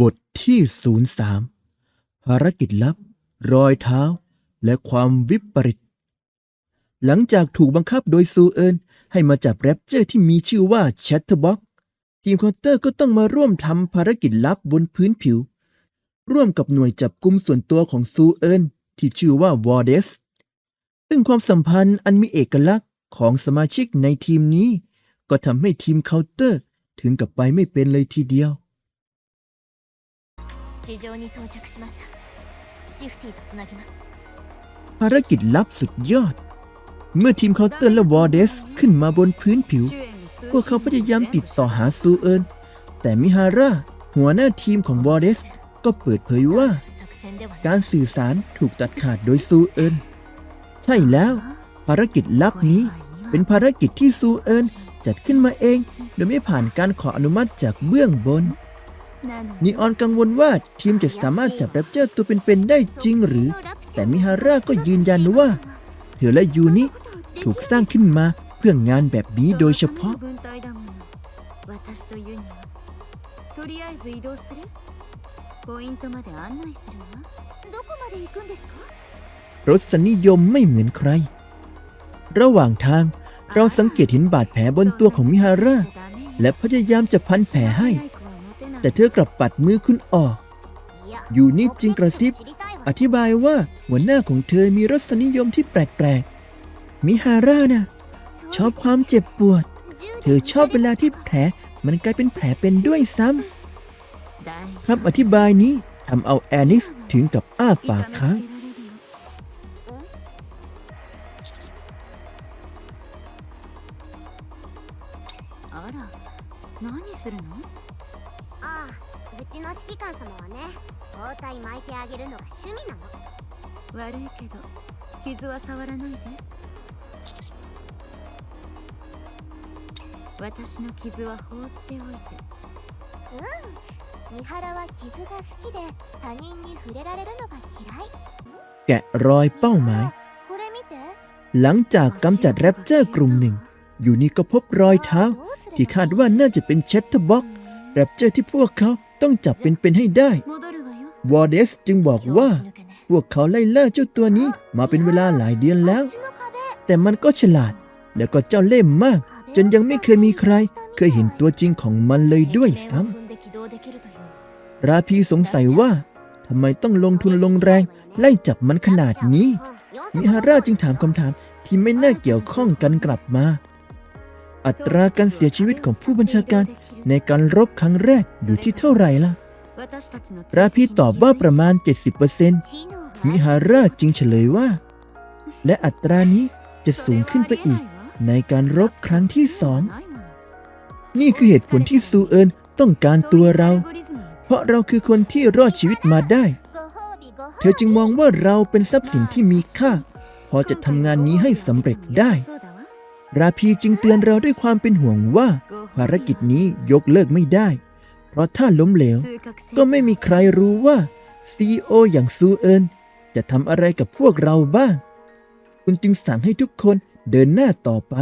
บทที่ 03 ภารกิจลับ รอยเท้า และความวิปริต หลังจากถูกบังคับโดยซูเอินให้มาจับแรปเจอร์ที่มีชื่อว่าแชทเตอร์บ็อกทีมคอนเตอร์ก็ต้องมาร่วมทำภารกิจลับบนพื้นผิว ร่วมกับหน่วยจับกุมส่วนตัวของซูเอินที่ชื่อว่าวอร์เดส ซึ่งความสัมพันธ์อันมีเอกลักษณ์ของสมาชิกในทีมนี้ ก็ทำให้ทีมเคาน์เตอร์ถึงกับไปไม่เป็นเลยทีเดียว 地上に到着しましたシフティとつなぎます ภารกิจลับสุดยอด เมื่อทีมเคาน์เตอร์และวอร์เดสขึ้นมาบนพื้นผิว พวกเขาพยายามติดต่อหาซูเอิน แต่มิฮาร่า หัวหน้าทีมของวอร์เดส ก็เปิดเผยว่า 作戦ではない การสื่อสารถูกตัดขาดโดยซูเอิน ใช่แล้ว ภารกิจลับนี้ เป็นภารกิจที่ซูเอินจัดขึ้นมาเอง โดยไม่ผ่านการขออนุมัติจากเบื้องบน นีออนกังวลว่าทีมจะสามารถจับแรปเจอร์ตัวเป็นๆได้จริงหรือ แต่มิฮาร่าก็ยืนยันว่า เธอและยูนิถูกสร้างขึ้นมาเพื่องานแบบนี้โดยเฉพาะ รสนิยมไม่เหมือนใคร ระหว่างทางเราสังเกตเห็นบาดแผลบนตัวของมิฮาร่าและพยายามจะพันแผลให้ แต่เธอกลับปัดมือคุณออก อยู่นี่จึงกระซิบ อธิบายว่าหัวหน้าของเธอมีรสนิยมที่แปลกๆ มิฮาร่านะชอบความเจ็บปวด เธอชอบเวลาที่แผลมันกลายเป็นแผลเป็นด้วยซ้ำคำอธิบายนี้ทำเอาแอนิสถึงกับอ้าปากค้าง あら何するのああ うちの指揮官様はね包帯巻いてあげるのが趣味なの悪いけど傷は触らないで私の傷は放っておいて三原は傷が好きで他人に触れられるのが嫌い แกะรอยเป้าหมาย これ見て หลังจากกำจัดแรปเจอร์กลุ่มหนึ่ง อยู่นี่ก็พบรอยเท้า ที่คาดว่าน่าจะเป็นเชตเตอร์บ็อกแรปเจอร์ที่พวกเขา ต้องจับเป็นๆให้ได้ วอร์เดสจึงบอกว่า พวกเขาไล่ล่าเจ้าตัวนี้มาเป็นเวลาหลายเดือนแล้ว แต่มันก็ฉลาด แล้วก็เจ้าเล่มมาก จนยังไม่เคยมีใคร เคยเห็นตัวจริงของมันเลยด้วยซ้ำราพีสงสัยว่าทำไมต้องลงทุนลงแรง ไล่จับมันขนาดนี้ มิฮาร่าจึงถามคำถามที่ไม่น่าเกี่ยวข้องกันกลับมา อัตราการเสียชีวิตของผู้บัญชาการในการรบครั้งแรกอยู่ที่เท่าไหร่ล่ะ ราพีตอบว่าประมาณ 70%มิฮาร่าจึงเฉลยว่า และอัตรานี้จะสูงขึ้นไปอีก ในการรบครั้งที่สอง นี่คือเหตุผลที่ซูเอินต้องการตัวเรา เพราะเราคือคนที่รอดชีวิตมาได้ เธอจึงมองว่าเราเป็นทรัพย์สินที่มีค่า พอจะทำงานนี้ให้สำเร็จได้ ราพีจึงเตือนเราด้วยความเป็นห่วงว่า ภารกิจนี้ยกเลิกไม่ได้ เพราะถ้าล้มเหลว ก็ไม่มีใครรู้ว่าซีโออย่างซูเอินจะทำอะไรกับพวกเราบ้าง คุณจึงสั่งให้ทุกคนเดินหน้าต่อไป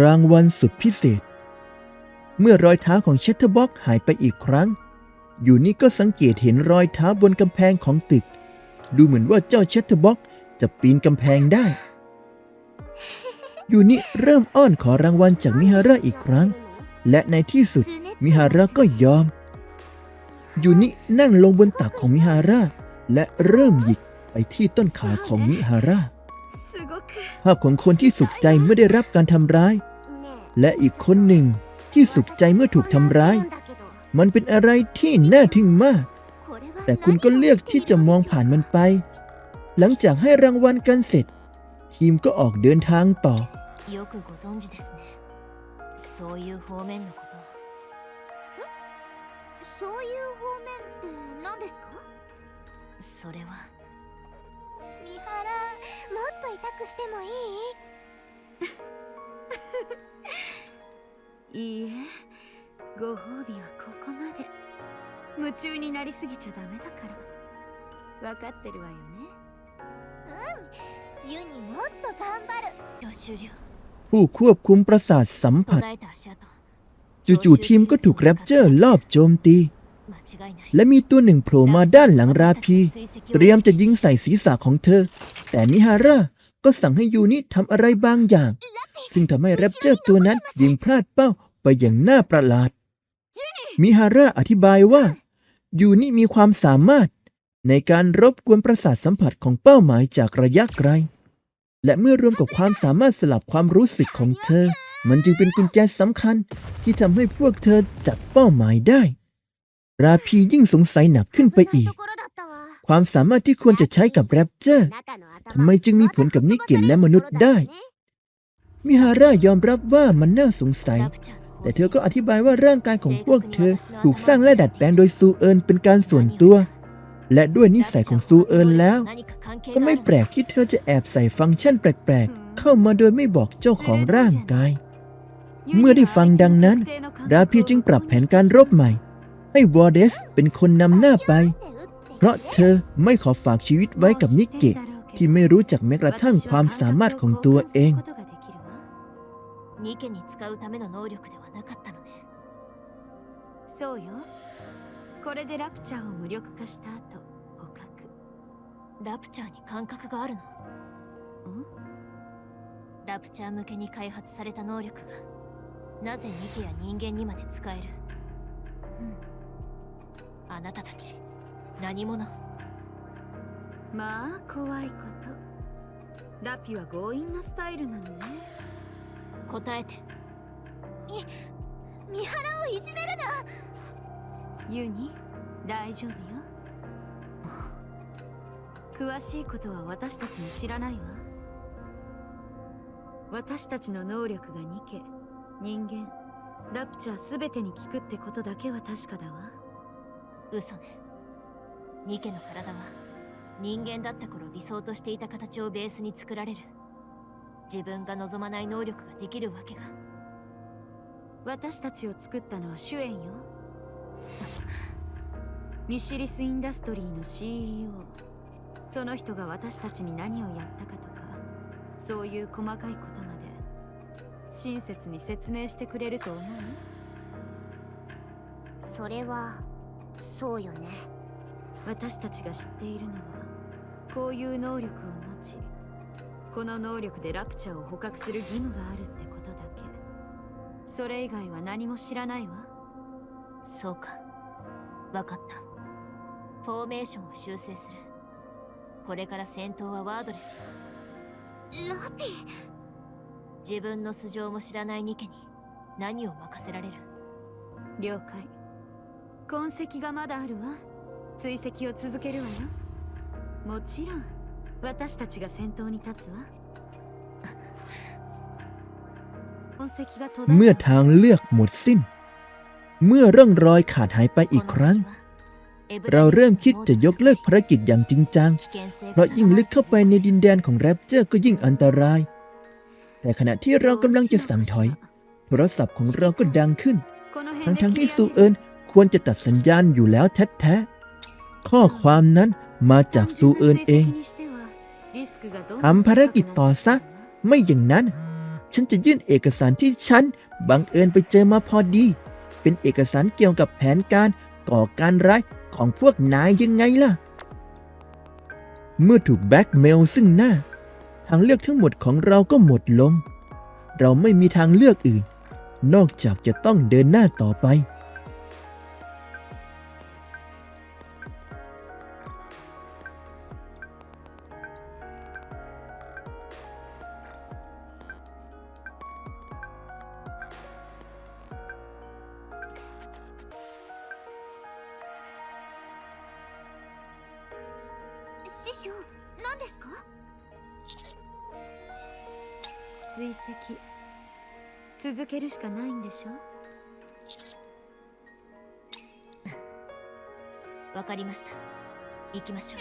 รางวัลสุดพิเศษ เมื่อรอยเท้าของเชตเตอร์บ็อกหายไปอีกครั้ง อยู่นี่ก็สังเกตเห็นรอยเท้าบนกำแพงของตึก ดูเหมือนว่าเจ้าเชตเตอร์บ็อกจะปีนกำแพงได้ ยูนี่เริ่มอ้อนขอรางวัลจากมิฮาร่าอีกครั้ง และในที่สุดมิฮาร่าก็ยอม ยูนินั่งลงบนตักของมิฮาร่าและเริ่มหยิกไปที่ต้นขาของมิฮาร่าภาพของคนที่สุขใจเมื่อได้รับการทำร้าย และอีกคนหนึ่งที่สุขใจเมื่อถูกทำร้าย มันเป็นอะไรที่น่าทึ่งมาก แต่คุณก็เลือกที่จะมองผ่านมันไป หลังจากให้รางวัลกันเสร็จ ทีมก็ออกเดินทางต่อ よくご存知ですねそういう方面のことそういう方面って何ですかそれは三原もっと痛くしてもいいいいえご褒美はここまで夢中になりすぎちゃダメだから分かってるわよね ユニもっと頑張る予習了 ผู้ควบคุมประสาทสัมผัส 途絶えた足跡 จู่ๆทีมก็ถูกแรปเจอร์ลอบโจมตี 間違いない และมีตัวหนึ่งโผล่มาด้านหลังราพี เตรียมจะยิงใส่ศีรษะของเธอ แต่มิฮาร่าก็สั่งให้ยูนิทำอะไรบางอย่าง ซึ่งทำให้แรปเจอร์ตัวนั้นยิงพลาดเป้าไปอย่างน่าประหลาด มิฮาร่าอธิบายว่า ยูนิมีความสามารถ ในการรบกวนประสาทสัมผัสของเป้าหมายจากระยะไกล และเมื่อรวมกับความสามารถสลับความรู้สึกของเธอ มันจึงเป็นกุญแจสำคัญที่ทำให้พวกเธอจับเป้าหมายได้ ราพียิ่งสงสัยหนักขึ้นไปอีก ความสามารถที่ควรจะใช้กับแรปเจอร์ทำไมจึงมีผลกับนิกเกิลและมนุษย์ได้ มิฮาร่ายอมรับว่ามันน่าสงสัย แต่เธอก็อธิบายว่าร่างกายของพวกเธอถูกสร้างและดัดแปลงโดยซูเอิญเป็นการส่วนตัว และด้วยนิสัยของซูเอินแล้ว ก็ไม่แปลกที่เธอจะแอบใส่ฟังก์ชันแปลกๆ เข้ามาโดยไม่บอกเจ้าของร่างกาย เมื่อได้ฟังดังนั้น ราพีจึงปรับแผนการรบใหม่ ให้วอร์เดสเป็นคนนำหน้าไป เพราะเธอไม่ขอฝากชีวิตไว้กับนิกเกะที่ไม่รู้จักแม้กระทั่งความสามารถของตัวเอง ニケに使うための能力ではなかったのねそうよ これでラプチャーを無力化した後捕獲。ラプチャーに感覚があるの？ん？ラプチャー向けに開発された能力がなぜニケや人間にまで使える、あなたたち何者？まあ怖いこと。ラピは強引なスタイルなのね。答えて。三原をいじめるユニ大丈夫よ。詳しいことは私たちも知らないわ。私たちの能力がニケ人間ラプチャー全てに効くってことだけは確かだわ。嘘ね。ニケの体は人間だった頃理想としていた形をベースに作られる。自分が望まない能力ができるわけが。私たちを作ったのはシュエンよミシリス・インダストリーの CEO その人が私たちに何をやったかとかそういう細かいことまで親切に説明してくれると思う？それはそうよね。私たちが知っているのはこういう能力を持ちこの能力でラプチャーを捕獲する義務があるってことだけ。それ以外は何も知らないわ。そうか。わかったフォーメーションを修正するこれから戦闘はワードレスよラピ自分の素性も知らないニケに何を任せられる了解痕跡がまだあるわ追跡を続けるわよもちろん私たちが先頭に立つわ痕跡が途絶 เมื่อ えた ทางเลือกหมดสิ้น เมื่อร่องรอยขาดหายไปอีกครั้ง เราเริ่มคิดจะยกเลิกภารกิจอย่างจริงจัง เพราะยิ่งลึกเข้าไปในดินแดนของแรปเจอร์ก็ยิ่งอันตราย แต่ขณะที่เรากำลังจะสั่งถอย โทรศัพท์ของเราก็ดังขึ้น ทั้งทั้งๆที่ซูเอินควรจะตัดสัญญาณอยู่แล้วแท้ๆ ข้อความนั้นมาจากซูเอินเองทำภารกิจต่อซะ ไม่อย่างนั้น ฉันจะยื่นเอกสารที่ฉันบังเอิญไปเจอมาพอดี เป็นเอกสารเกี่ยวกับแผนการก่อการร้าย ของพวกนายยังไงล่ะ เมื่อถูกแบ็กเมลซึ่งหน้า ทางเลือกทั้งหมดของเราก็หมดลง เราไม่มีทางเลือกอื่น นอกจากจะต้องเดินหน้าต่อไป 何ですか？追跡。続けるしかないんでしょ？わかりました。行きましょう。